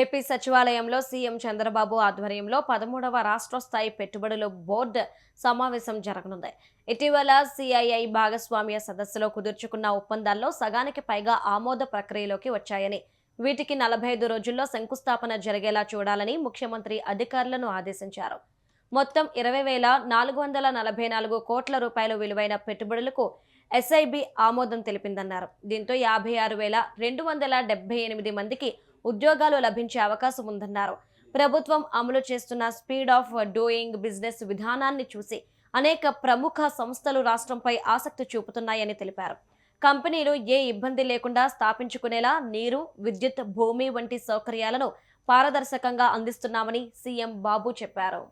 AP సచివాలయంలో CM Chandrababu ఆధ్వర్యంలో పదమూడవ రాష్ట్ర స్థాయి పెట్టుబడుల బోర్డు సమావేశం జరగనుంది. ఇటీవల సిఐఐ భాగస్వామ్య సదస్సులో కుదుర్చుకున్న ఒప్పందాల్లో సగానికి పైగా ఆమోద ప్రక్రియలోకి వచ్చాయని వీటికి నలభై ఐదు రోజుల్లో శంకుస్థాపన జరిగేలా చూడాలని ముఖ్యమంత్రి అధికారులను ఆదేశించారు. మొత్తం ఇరవై వేల నాలుగు వందల నలభై నాలుగు కోట్ల రూపాయల విలువైన పెట్టుబడులకు ఎస్ఐబి ఆమోదం తెలిపిందన్నారు. దీంతో యాభై ఆరు వేల రెండు వందల డెబ్బై ఎనిమిది మందికి ఉద్యోగాలు లభించే అవకాశం ఉందన్నారు. ప్రభుత్వం అమలు చేస్తున్న స్పీడ్ ఆఫ్ డూయింగ్ బిజినెస్ విధానాన్ని చూసి అనేక ప్రముఖ సంస్థలు రాష్ట్రంపై ఆసక్తి చూపుతున్నాయని తెలిపారు. కంపెనీలు ఏ ఇబ్బంది లేకుండా స్థాపించుకునేలా నీరు విద్యుత్ భూమి వంటి సౌకర్యాలను పారదర్శకంగా అందిస్తున్నామని సీఎం బాబు చెప్పారు.